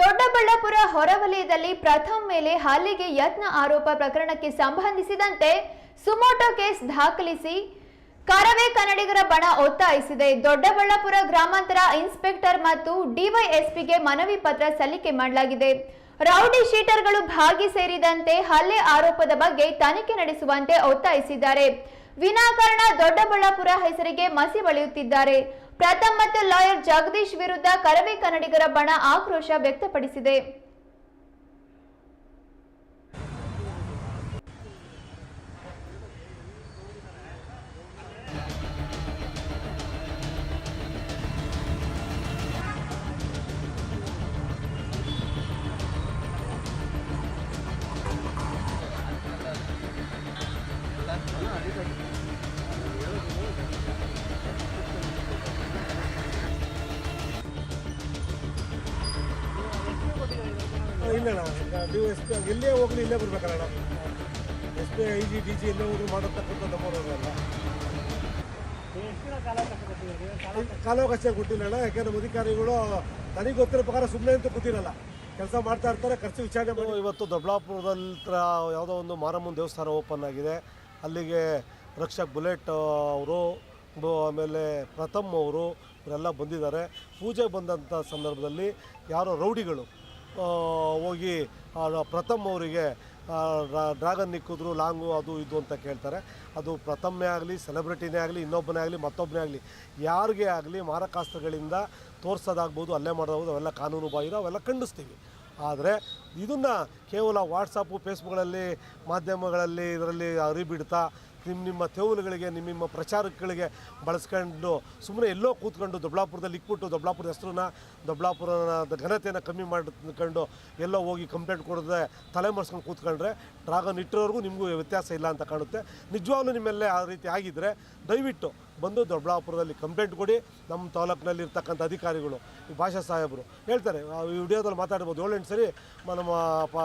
ದೊಡ್ಡಬಳ್ಳಾಪುರ ಹೊರವಲಯದಲ್ಲಿ ಪ್ರಥಮ್ ಮೇಲೆ ಹಲ್ಲೆಗೆ ಯತ್ನ ಆರೋಪ ಪ್ರಕರಣಕ್ಕೆ ಸಂಬಂಧಿಸಿದಂತೆ ಸುಮೋಟೋ ಕೇಸ್ ದಾಖಲಿಸಿ ಕರವೇ ಕನ್ನಡಿಗರ ಬಣ ಒತ್ತಾಯಿಸಿದೆ. ದೊಡ್ಡಬಳ್ಳಾಪುರ ಗ್ರಾಮಾಂತರ ಇನ್ಸ್ಪೆಕ್ಟರ್ ಮತ್ತು ಡಿವೈಎಸ್ಪಿಗೆ ಮನವಿ ಪತ್ರ ಸಲ್ಲಿಕೆ ಮಾಡಲಾಗಿದೆ. ರೌಡಿ ಶೀಟರ್ಗಳು ಭಾಗಿ ಸೇರಿದಂತೆ ಹಲ್ಲೆ ಆರೋಪದ ಬಗ್ಗೆ ತನಿಖೆ ನಡೆಸುವಂತೆ ಒತ್ತಾಯಿಸಿದ್ದಾರೆ. ವಿನಾಕಾರಣ ದೊಡ್ಡಬಳ್ಳಾಪುರ ಹೆಸರಿಗೆ ಮಸಿ ಬಳಿಯುತ್ತಿದ್ದಾರೆ. ಪ್ರಥಮ್ ಮತ್ತು ಲಾಯರ್ ಜಗದೀಶ್ ವಿರುದ್ಧ ಕರವೇ ಕನ್ನಡಿಗರ ಬಣ ಆಕ್ರೋಶ ವ್ಯಕ್ತಪಡಿಸಿದೆ. ಇಲ್ಲಣ್ಣ ನೀವು ಎಸ್ ಪಿ ಎಲ್ಲೇ ಹೋಗ್ಲಿ ಇಲ್ಲೇ ಬರ್ಬೇಕಲ್ಲ S P I, G, D, G ಎಲ್ಲೇ ಹೋದ್ರು ಮಾಡತಕ್ಕಂಥ ನಮ್ಮವರಲ್ಲ ಕಾಲಾವಕಾಶ ಕೊಟ್ಟಿಲ್ಲ ಯಾಕೆಂದ್ರೆ ಅಧಿಕಾರಿಗಳು ನನಗೆ ಗೊತ್ತಿರೋ ಪ್ರಕಾರ ಸುಮ್ಮನೆ ಅಂತ ಕೂತಿರಲ್ಲ. ಕೆಲಸ ಮಾಡ್ತಾ ಇರ್ತಾರೆ, ಖರ್ಚು ವಿಚಾರಣೆ ಮಾಡಿ. ಇವತ್ತು ದೊಡ್ಡಬಳ್ಳಾಪುರದಲ್ಲಿ ಯಾವುದೋ ಒಂದು ಮಾರಮ್ಮನ ದೇವಸ್ಥಾನ ಓಪನ್ ಆಗಿದೆ. ಅಲ್ಲಿಗೆ ರಕ್ಷಕ್ ಬುಲೆಟ್ ಅವರು ಆಮೇಲೆ ಪ್ರಥಮ್ ಅವರು, ಇವರೆಲ್ಲ ಬಂದಿದ್ದಾರೆ. ಪೂಜೆ ಬಂದಂಥ ಸಂದರ್ಭದಲ್ಲಿ ಯಾರೋ ರೌಡಿಗಳು ಹೋಗಿ ಪ್ರಥಮ್ ಅವರಿಗೆ ಆ, ಡ್ರಾ- ಡ್ರ್ಯಾಗನ್ ನಿಕ್ಕಿದ್ರು ಲಾಂಗು ಅದು ಇದು ಅಂತ ಕೇಳ್ತಾರೆ. ಅದು ಪ್ರಥಮೇ ಆಗಲಿ ಸೆಲೆಬ್ರಿಟಿನೇ ಆಗಲಿ ಇನ್ನೊಬ್ಬನೇ ಆಗಲಿ ಮತ್ತೊಬ್ಬನೇ ಆಗಲಿ ಯಾರಿಗೆ ಆಗಲಿ ಮಾರಕಾಸ್ತ್ರಗಳಿಂದ ತೋರಿಸೋದಾಗ್ಬೋದು ಅಲ್ಲೇ ಮಾಡೋದು ಅವೆಲ್ಲ ಕಾನೂನು ಬಾಹಿರ ಅವೆಲ್ಲ ಖಂಡಿಸ್ತೀವಿ. ಆದರೆ ಇದನ್ನು ಕೇವಲ ವಾಟ್ಸಪ್ಪು ಫೇಸ್ಬುಕ್ಗಳಲ್ಲಿ ಮಾಧ್ಯಮಗಳಲ್ಲಿ ಇದರಲ್ಲಿ ಅರಿಬಿಡ್ತಾ ನಿಮ್ಮ ನಿಮ್ಮ ತೆವಲುಗಳಿಗೆ ನಿಮ್ಮ ನಿಮ್ಮ ಪ್ರಚಾರಗಳಿಗೆ ಬಳಸ್ಕೊಂಡು ಸುಮ್ಮನೆ ಎಲ್ಲೋ ಕೂತ್ಕೊಂಡು ದೊಡ್ಡಬಳ್ಳಾಪುರದಲ್ಲಿ ಇಕ್ಬಿಟ್ಟು ದೊಡ್ಡಬಳ್ಳಾಪುರದ ಹೆಸರನ್ನ ದೊಡ್ಡಬಳ್ಳಾಪುರದ ಘನತೆಯನ್ನು ಕಮ್ಮಿ ಮಾಡ್ಕೊಂಡು ಎಲ್ಲೋ ಹೋಗಿ ಕಂಪ್ಲೇಂಟ್ ಕೊಡದೆ ತಲೆ ಮರೆಸ್ಕೊಂಡು ಕೂತ್ಕೊಂಡ್ರೆ ಡ್ರಾಗನ್ ಇಟ್ಟಿರೋರ್ಗೂ ನಿಮಗೂ ವ್ಯತ್ಯಾಸ ಇಲ್ಲ ಅಂತ ಕಾಣುತ್ತೆ. ನಿಜವಾಗ್ಲೂ ನಿಮ್ಮೆಲ್ಲೇ ಆ ರೀತಿ ಆಗಿದ್ದರೆ ದಯವಿಟ್ಟು ಬಂದು ದೊಡ್ಡಬಳ್ಳಾಪುರದಲ್ಲಿ ಕಂಪ್ಲೇಂಟ್ ಕೊಡಿ, ನಮ್ಮ ತಾಲೂಕಿನಲ್ಲಿ ಇರ್ತಕ್ಕಂಥ ಅಧಿಕಾರಿಗಳು, ಈ ಭಾಷಾ ಸಾಹೇಬರು. ಹೇಳ್ತಾರೆ ಈ ವಿಡಿಯೋದಲ್ಲಿ ಮಾತಾಡ್ಬೋದು. ಏಳೆಂಟು ಸರಿ ನಮ್ಮ ಪ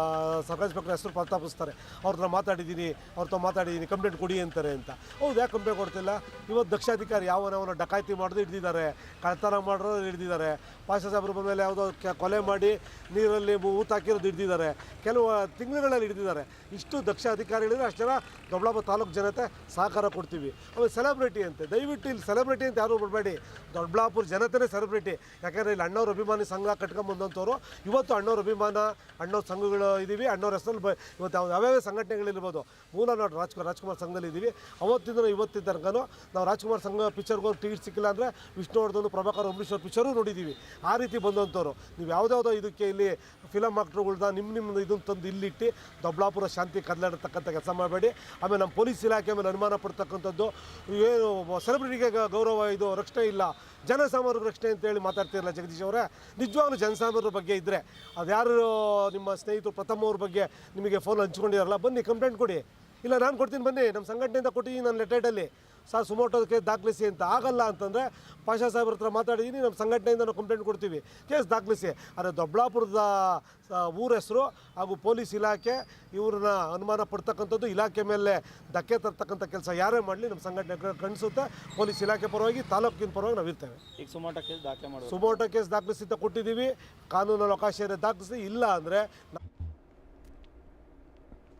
ಸರ್ಕಾರಿ ಇನ್ಸ್ಪೆಕ್ಟರ್ ಹೆಸರು ಪ್ರಸ್ತಾಪಿಸ್ತಾರೆ. ಅವ್ರನ್ನ ಮಾತಾಡಿದ್ದೀನಿ ಅವ್ರతో ಮಾತಾಡಿದ್ದೀನಿ, ಕಂಪ್ಲೇಂಟ್ ಕೊಡಿ ಅಂತಾರೆ ಅಂತ. ಹೌದು, ಯಾಕೆ ಕಂಪ್ಲೇಂಟ್ ಕೊಡ್ತಿಲ್ಲ? ಇವತ್ತು ದಕ್ಷಾಧಿಕಾರಿ ಯಾವನವನ ಡಕಾಯಿತಿ ಮಾಡೋದು ಹಿಡಿದಿದ್ದಾರೆ. ಕಳ್ತನ ಮಾಡೋದು ಹಿಡಿದಿದ್ದಾರೆ. ಭಾಷಾ ಸಾಹೇಬ್ರ ಮೇಲೆ ಯಾವುದೋ ಕೊಲೆ ಮಾಡಿ ನೀರಲ್ಲಿ ಊತ ಹಾಕಿರೋದು ಹಿಡ್ದಿದ್ದಾರೆ. ಕೆಲವು ತಿಂಗಳುಗಳಲ್ಲಿ ಹಿಡಿದಿದ್ದಾರೆ. ಇಷ್ಟು ದಕ್ಷ ಅಧಿಕಾರಿಗಳಿದ್ರೆ ಅಷ್ಟು ಜನ ದೊಡ್ಡಬಳ್ಳಾಪುರ ತಾಲೂಕು ಜನತೆ ಸಹಕಾರ ಕೊಡ್ತೀವಿ. ಅವ್ರು ಸೆಲೆಬ್ರಿಟಿ ಅಂತೆ, ದಯವಿಟ್ಟು ಇಲ್ಲಿ ಸೆಲೆಬ್ರಿಟಿ ಅಂತ ಯಾರು ಬಿಡಬೇಡಿ ದೊಡ್ಡಬಳ್ಳಾಪುರ ಜನತೆನೇ ಸೆಲೆಬ್ರಿಟಿ ಯಾಕಂದರೆ ಇಲ್ಲಿ ಅಣ್ಣವ್ರ ಅಭಿಮಾನಿ ಸಂಘ ಕಟ್ಕೊಂಬಂದಂಥವ್ರು ಇವತ್ತು ಅಣ್ಣವ್ರ ಅಭಿಮಾನ, ಅಣ್ಣವ್ರ ಸಂಘಗಳು ಇದ್ದೀವಿ ಅಣ್ಣವ್ರ ಹೆಸರಲ್ಲಿ ಬ ಇವತ್ತು ಯಾವ- ಯಾವ್ಯಾವ ಸಂಘಟನೆಗಳಿರ್ಬೋದು ಮೂಲ ನಾವು ರಾಜ್ಕುಮಾರ್ ರಾಜ್ಕುಮಾರ್ ಸಂಘದಲ್ಲಿ ಇದ್ದೀವಿ ಅವತ್ತಿಂದ ಇವತ್ತಿನ ತನಕನೂ ನಾವು ರಾಜ್ಕುಮಾರ್ ಸಂಘ ಪಿಕ್ಚರ್ಗೆ ಹೋಗಿ ಟಿಕೆಟ್ ಸಿಕ್ಕಿಲ್ಲ ಅಂದರೆ ವಿಷ್ಣುವರ್ಧನ್, ಪ್ರಭಾಕರ್ ಅಂಬರೀಶ್ ಅವ್ರ ಪಿಕ್ಚರು ನೋಡಿದ್ದೀವಿ ಆ ರೀತಿ ಬಂದಂಥವ್ರು ನೀವು ಯಾವುದ್ಯಾವುದೋ ಇದಕ್ಕೆ ಇಲ್ಲಿ ಫಿಲಮ್ ಆಕ್ಟ್ರುಗಳ್ದ ನಿಮ್ಮ ನಿಮ್ಮ ಇದನ್ನು ತಂದು ಇಲ್ಲಿಟ್ಟು ದೊಡ್ಡಬಳ್ಳಾಪುರ ಶಾಂತಿ ಕದಲಾಡತಕ್ಕಂಥ ಕೆಲಸ ಮಾಡಬೇಡಿ. ಆಮೇಲೆ ನಮ್ಮ ಪೊಲೀಸ್ ಇಲಾಖೆ ಮೇಲೆ ಅನುಮಾನ ಪಡ್ತಕ್ಕಂಥದ್ದು ಏನು ಸೆಲೆಬ್ರಿಟಿಗೆ ಗೌರವ ಇದು, ರಕ್ಷಣೆ ಇಲ್ಲ. ಜನಸಾಮಾನ್ಯರ ರಕ್ಷಣೆ ಅಂತೇಳಿ ಮಾತಾಡ್ತಿರಲ್ಲ ಜಗದೀಶ್ ಅವರೇ. ನಿಜವಾಗ್ಲೂ ಜನಸಾಮಾನ್ಯರ ಬಗ್ಗೆ ಇದ್ದರೆ ಅದ್ಯಾರು ನಿಮ್ಮ ಸ್ನೇಹಿತರು ಪ್ರಥಮ ಅವ್ರ ಬಗ್ಗೆ ನಿಮಗೆ ಫೋನ್ ಹಂಚ್ಕೊಂಡಿರಲ್ಲ ಬನ್ನಿ ಕಂಪ್ಲೇಂಟ್ ಕೊಡಿ. ಇಲ್ಲ, ನಾನು ಕೊಡ್ತೀನಿ, ಬನ್ನಿ. ನಮ್ಮ ಸಂಘಟನೆಯಿಂದ ಕೊಟ್ಟಿದ್ದೀನಿ ನನ್ನ ಲೆಟರ್ಡಲ್ಲಿ ಸರ್ ಸುಮೋಟೋದಕ್ಕೆ ದಾಖಲಿಸಿ ಅಂತ. ಆಗಲ್ಲ ಅಂತಂದರೆ ಪಾಷಾ ಸಾಹೇಬ್ರ ಹತ್ರ ಮಾತಾಡಿದ್ದೀನಿ ನಮ್ಮ ಸಂಘಟನೆಯಿಂದ ನಾವು ಕಂಪ್ಲೇಂಟ್ ಕೊಡ್ತೀವಿ. ಕೇಸ್ ದಾಖಲಿಸಿ. ಆದರೆ ದೊಡ್ಡಬಳ್ಳಾಪುರದ ಊರ ಹೆಸರು ಹಾಗೂ ಪೊಲೀಸ್ ಇಲಾಖೆ ಇವ್ರನ್ನ ಅನುಮಾನ ಪಡ್ತಕ್ಕಂಥದ್ದು ಇಲಾಖೆ ಮೇಲೆ ಧಕ್ಕೆ ತರ್ತಕ್ಕಂಥ ಕೆಲಸ ಯಾರೇ ಮಾಡಲಿ ನಮ್ಮ ಸಂಘಟನೆ ಕಣಿಸುತ್ತೆ. ಪೊಲೀಸ್ ಇಲಾಖೆ ಪರವಾಗಿ ತಾಲೂಕಿನ ಪರವಾಗಿ ನಾವು ಇರ್ತೇವೆ. ಈಗ ಸುಮೋಟೋ ಕೇಸ್ ದಾಖಲೆ ಮಾಡಿ ಸುಮೋಟೋ ಕೇಸ್ ದಾಖಲಿಸಿ ಅಂತ ಕೊಟ್ಟಿದ್ದೀವಿ. ಕಾನೂನಲ್ಲಿ ಅವಕಾಶ ಇದೆ ದಾಖಲಿಸಿ. ಇಲ್ಲ ಅಂದರೆ